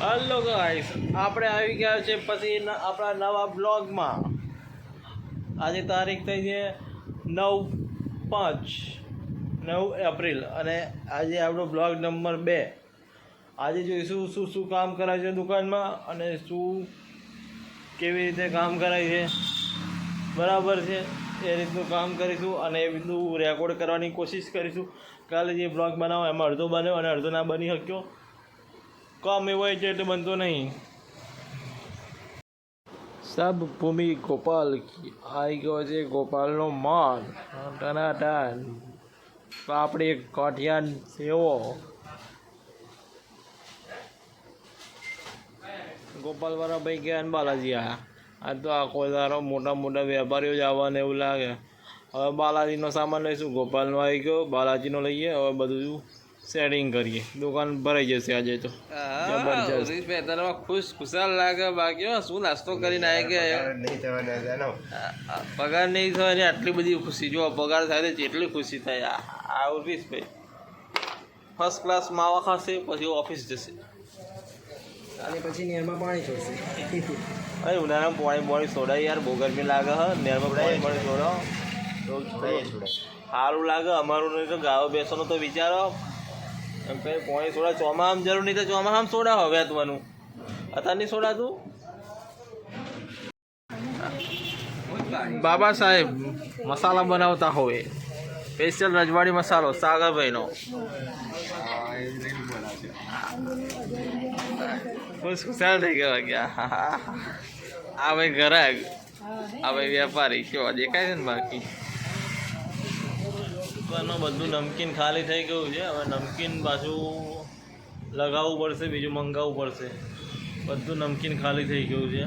Hello guys આપણે આવી ગયા છે પછી આપણા નવા બ્લોગમાં. આજે તારીખ થઈ છે નવ પાંચ, નવ એપ્રિલ. અને આજે આપણો બ્લોગ નંબર બે. આજે જોઈશું શું શું કામ કરાય છે દુકાનમાં અને શું કેવી રીતે કામ કરાય છે. બરાબર છે. એ રીતનું કામ કરીશું અને એ રીતનું રેકોર્ડ કરવાની કોશિશ કરીશું. કાલે જે બ્લોગ બનાવો, એમાં અડધો બન્યો અને અડધો ના બની શક્યો. કામ એવો છે એટલે બનતો નહીં. સબ ભૂમિ ગોપાલ કી. ગયો છે ગોપાલનો માન. ટનાટન આપણે કાઠિયાન સેવો. ગોપાલવાળા ભાઈ ગયા અને બાલાજી આયા આ તો આખો દારો મોટા મોટા વેપારીઓ જ આવવાને એવું લાગે. હવે બાલાજીનો સામાન લઈશું. ગોપાલનો આવી ગયો. બાલાજીનો લઈએ. હવે બધું સેટિંગ કરીએ. દુકાન ભરાઈ જશે આજે તો. જબરજસ્ત. ખુશ ખુશાલ લાગે બાકી હો, શું નાસ્તો કરીને આવી ગયા નહીં થવાના પગાર નહીં થાય ને આટલી બધી ખુશી. જો પગાર થાય તો જેટલી ખુશી થાય. આ- આ ઉર્વિશભાઈ ફર્સ્ટ ક્લાસ માવા ખાશે પછી ઓફિસ જશે. અને પછી નેરમાં પાણી છોડશે. અરે ઉનાળામાં પાણી પાણી સોડાય યાર. બહુ ગરમી લાગે હ. નેરમાં પાણી પાણી છોડાય છોડાય સારું લાગે. અમારું નહીં તો ગાવ બેસવાનો તો વિચારો એમ કઈ પોણી સોડા આમ જરૂર નહીં તો ચોમાસામાં સોડા હવે તું નહીં સોડાતું બાબા સાહેબ, મસાલા બનાવતા હોય સ્પેશિયલ રજવાડી મસાલો, સાગરભાઈનો. ખુશ ખુશાલ થઈ ગયા ગયા આ ભાઈ ઘરાક આ ભાઈ વેપારી, કેવા દેખાય છે ને બાકી? દુકાનમાં બધું નમકીન ખાલી થઈ ગયું છે. હવે નમકીન પાછું લગાવવું પડશે, બીજું મંગાવવું પડશે. બધું નમકીન ખાલી થઈ ગયું છે.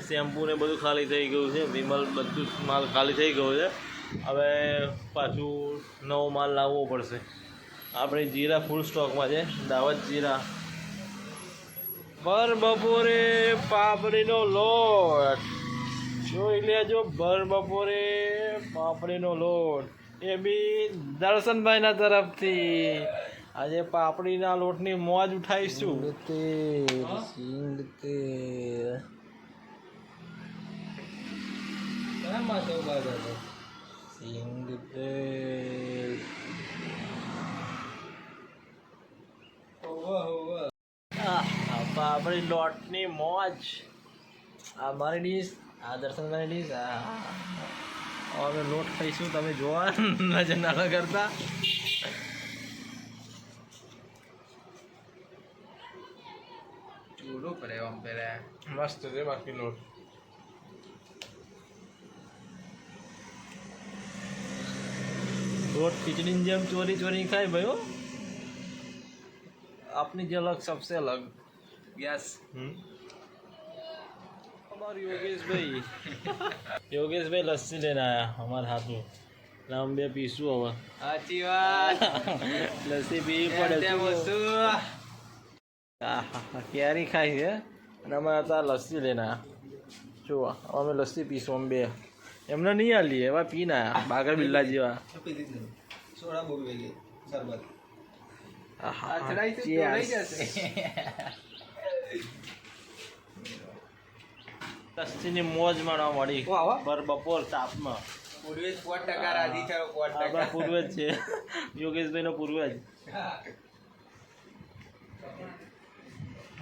શેમ્પૂ ને બધું ખાલી થઈ ગયું છે. વિમલ બધું માલ ખાલી થઈ ગયો છે. હવે પાછું નવો માલ લાવવો પડશે. આપણે જીરા ફૂલ સ્ટોકમાં છે. દાવત જીરા. ભર બપોરે પાપડીનો લોટ. જોઈ લેજો, ભર બપોરે પાપડીનો લોટ. એ બી દર્શનભાઈના તરફથી. આજે પાપડીના લોટની મોજ ઉઠાઈશું સિંગ તેલ સિંગ તેલ પાપડી લોટની મોજ. આ મારી ડીશ, આ દર્શનભાઈ ડીશ, આ હવે લોટ ખાઈશું તમે જોવા. નજર ના કરતા. ચૂડો કરે આમ પેલા. મસ્ત છે બાકી લોટ. લોટ ખીચડીની જેમ ચોરી ચોરી ખાય ભાઈઓ આપની જે અલગ સબસે અલગ. ગેસ અમાર યોગેશભાઈ યોગેશભાઈ લસ્સી લઈને આયા અમારા હાથું એટલે અમે બે પીશું હવે સાચી વાત લસ્સી પીવી પડે? વસ્તુ ખાઈ છે અને અમે હતા લસ્સી લઈને આવ્યા જુઓ અમે લસ્સી પીશું અમે બે એમને નહીં આલીએ એવા પીને આયા બાગર બિલ્લા જેવા સોડા બહુ વેગી શરબત આ ચડાઈ. જશે લસ્સીની મોજ માણવા મળી. પર બપોર તાપમાં. પૂર્વેજ પોટ ટકા રાજી થયો પોટ ટકા. પૂર્વજ છે. યોગેશભાઈનો પૂર્વેજ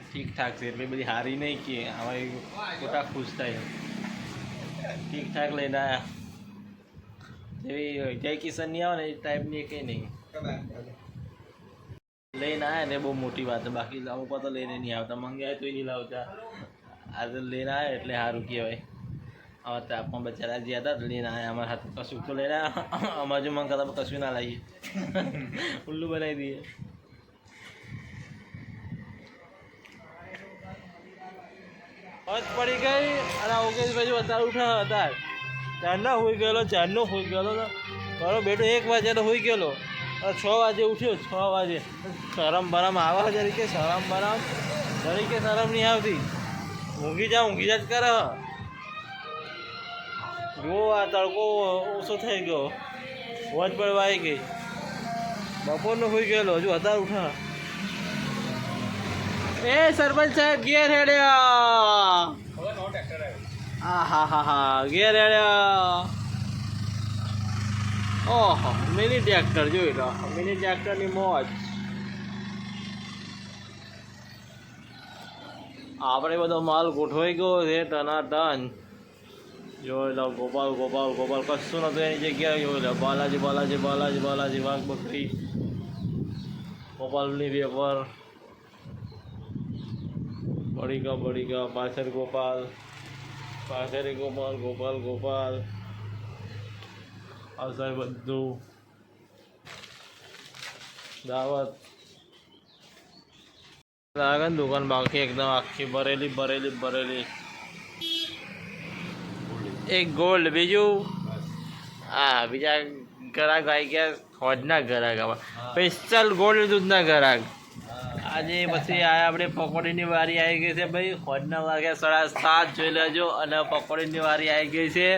ઠીક ઠાક છે એટલે બધી હારી નહીં કે હવે ખોટા ખુશ થાય. ઠીક ઠાક લઈને આવ્યા જેવી જય કિશનની આવે ને એ ટાઈપની કંઈ નહીં. લઈને આવ્યા ને બહુ મોટી વાત છે. બાકી અમુક તો લઈને નહીં આવતા. મંગાય તો નહીં લાવતા. આ તો લઈને આવ્યા એટલે સારું કહેવાય. હવે તાપમાં બચારા જે હતા લઈને આવ્યા અમારા હાથે કશું તો લઈને આવ્યા અમારે જો કદાચ કશું ના લાવીએ ઉલ્લુ બનાવી દઈએ. પત પડી ગઈ અને ઓગેશભાઈ અત્યારે ઉઠા હતા ચારના હોઈ ગયેલો ચારનો હોઈ ગયેલો મારો બેટો, એક વાગે તો હોઈ ગયેલો. છ વાગે ઉઠ્યો, છ વાગે. શરમ બરમ આવા તરીકે શરમ બરમ. તરીકે શરમ નહીં આવતી. ઊંઘી જા ઊંઘી જા જ કર. જુઓ, આ તડકો ઓછો થઈ ગયો. વોચ પણ વાઈ ગઈ. બપોરનો હોઈ ગયેલો, હજુ અત્યારે ઉઠા. એ સરપંચ સાહેબ, ઘેર હેડ્યા. હા હા હા હા, ઘેર હેડ્યા. ઓહો, મિની ટ્રેક્ટર જોઈ લો મિની ટ્રેક્ટરની મોજ. આપણે બધો માલ ગોઠવાઈ ગયો છે, તના તન. જોઈ લો, ગોપાલ ગોપાલ ગોપાલ, કશું નતું એની જગ્યાએ, જોઈ બાલાજી બાલાજી બાલાજી બાલાજી, વાઘ બકરી. ગોપાલની વેપર બળીકા બળીકા, પાછળ ગોપાલ. પાછળ ગોપાલ ગોપાલ ગોપાલ. આ સાહેબ બધું. દાવત. લાગે ને દુકાન બાકી એકદમ આખી ભરેલી ભરેલી ભરેલી. એક ગોલ્ડ બીજું? હા બીજા ગ્રાહક આવી ગયા હોજના ગ્રાહક આવા. સ્પેશિયલ ગોલ્ડ દૂધના ગ્રાહક આજે પછી આ આપણે પકોડીની વારી આવી ગઈ છે. ભાઈ ફોજના વાગ્યા સાડા સાત જોઈ લેજો અને પકોડીની વારી આવી ગઈ છે.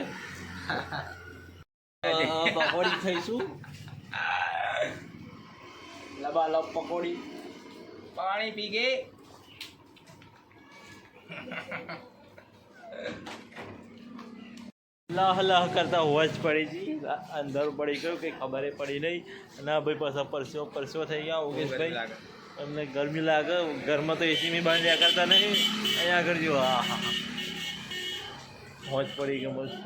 પકોડી ખાઈશું. લબા લબ પકોડી. પાણી પી ગઈ. લહ લહ કરતા હોજ પડી ગઈ અંદર પડી ગયું કંઈ ખબર પડી નહીં. ના ભાઈ પાછા પરસ્યો પરસ્યો થઈ ગયા યોગેશભાઈ અમને ગરમી લાગે. ઘરમાં તો એસી બહાર રહ્યા કરતા નહીં. અહીંયા આગળ જો હા હા. હોજ પડી ગયો મસ્ત.